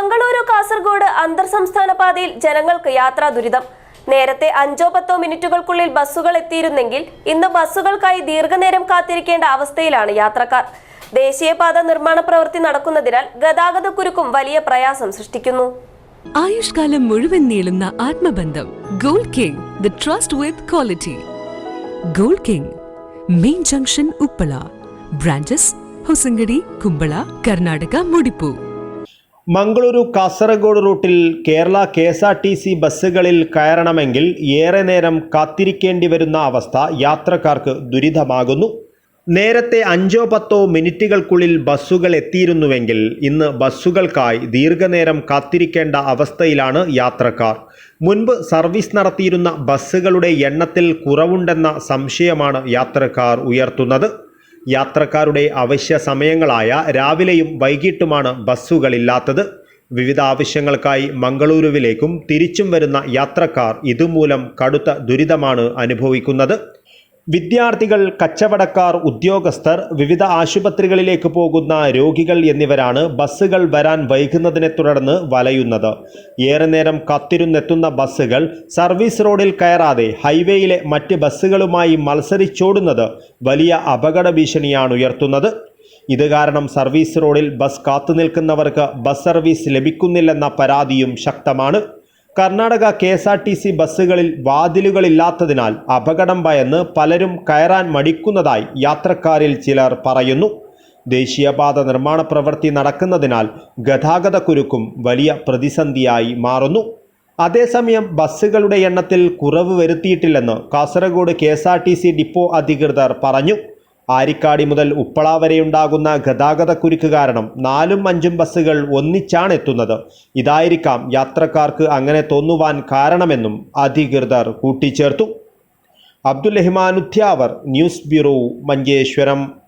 മംഗളൂരു കാസർഗോഡ് അന്തർ സംസ്ഥാന പാതയിൽ ജനങ്ങൾക്ക് യാത്രാ ദുരിതം. നേരത്തെ അഞ്ചോ പത്തോ മിനിറ്റുകൾക്കുള്ളിൽ ബസ്സുകൾ എത്തിയിരുന്നെങ്കിൽ ഇന്ന് ബസ്സുകൾക്കായി ദീർഘനേരം കാത്തിരിക്കേണ്ട അവസ്ഥയിലാണ് യാത്രക്കാർ. ദേശീയപാത നിർമ്മാണ പ്രവൃത്തി നടക്കുന്നതിനാൽ ഗതാഗത കുരുക്കും വലിയ പ്രയാസം സൃഷ്ടിക്കുന്നു. ആയുഷ്കാലം മുഴുവൻ നീളുന്ന ആത്മബന്ധം gold king the trust with quality. Gold king main junction Uppala branches Hosangadi Kumbla Karnataka മുടിപ്പു. Mangaluru Kasaragod റൂട്ടിൽ Kerala K S R T C ബസ്സുകളിൽ കയറണമെങ്കിൽ ഏറെ നേരം കാത്തിരിക്കേണ്ടി വരുന്ന അവസ്ഥ യാത്രക്കാർക്ക് ദുരിതമാകുന്നു. നേരത്തെ അഞ്ചോ പത്തോ മിനിറ്റുകൾക്കുള്ളിൽ ബസ്സുകൾ എത്തിയിരുന്നുവെങ്കിൽ ഇന്ന് ബസ്സുകൾക്കായി ദീർഘനേരം കാത്തിരിക്കേണ്ട അവസ്ഥയിലാണ് യാത്രക്കാർ. മുൻപ് സർവീസ് നടത്തിയിരുന്ന ബസ്സുകളുടെ എണ്ണത്തിൽ കുറവുണ്ടെന്ന സംശയമാണ് യാത്രക്കാർ ഉയർത്തുന്നത്. യാത്രക്കാരുടെ അവശ്യ സമയങ്ങളായ രാവിലെയും വൈകിട്ടുമാണ് ബസ്സുകളില്ലാത്തത്. വിവിധ ആവശ്യങ്ങൾക്കായി മംഗളൂരുവിലേക്കും തിരിച്ചും വരുന്ന യാത്രക്കാർ ഇതുമൂലം കടുത്ത ദുരിതമാണ് അനുഭവിക്കുന്നത്. വിദ്യാർത്ഥികൾ കച്ചവടക്കാർ ഉദ്യോഗസ്ഥർ വിവിധ ആശുപത്രികളിലേക്ക് പോകുന്ന രോഗികൾ എന്നിവരാണ് ബസ്സുകൾ വരാൻ വൈകുന്നതിനെ തുടർന്ന് വലയുന്നത്. ഏറെ നേരം കത്തിരുന്നെത്തുന്ന ബസ്സുകൾ സർവീസ് റോഡിൽ കയറാതെ ഹൈവേയിലെ മറ്റ് ബസ്സുകളുമായി മത്സരിച്ചോടുന്നത് വലിയ അപകട ഭീഷണിയാണ് ഉയർത്തുന്നത്. ഇത് കാരണം സർവീസ് റോഡിൽ ബസ് കാത്തുനിൽക്കുന്നവർക്ക് ബസ് സർവീസ് ലഭിക്കുന്നില്ലെന്ന പരാതിയും ശക്തമാണ്. Karnataka K S R T C ബസ്സുകളിൽ വാതിലുകളില്ലാത്തതിനാൽ അപകടം ഭയന്ന് പലരും കയറാൻ മടിക്കുന്നതായി യാത്രക്കാരിൽ ചിലർ പറയുന്നു. ദേശീയപാത നിർമ്മാണ പ്രവൃത്തി നടക്കുന്നതിനാൽ ഗതാഗത കുരുക്കും വലിയ പ്രതിസന്ധിയായി മാറുന്നു. അതേസമയം ബസ്സുകളുടെ എണ്ണത്തിൽ കുറവ് വരുത്തിയിട്ടില്ലെന്ന് കാസർഗോഡ് കെ ഡിപ്പോ അധികൃതർ പറഞ്ഞു. ആരിക്കാടി മുതൽ ഉപ്പള വരെയുണ്ടാകുന്ന ഗതാഗത കുരുക്ക് കാരണം നാലും അഞ്ചും ബസ്സുകൾ ഒന്നിച്ചാണ് എത്തുന്നത്. ഇതായിരിക്കാം യാത്രക്കാർക്ക് അങ്ങനെ തോന്നുവാൻ കാരണമെന്നും അധികൃതർ കൂട്ടിച്ചേർത്തു. Abdul Rahman news bureau Manjeshwaram.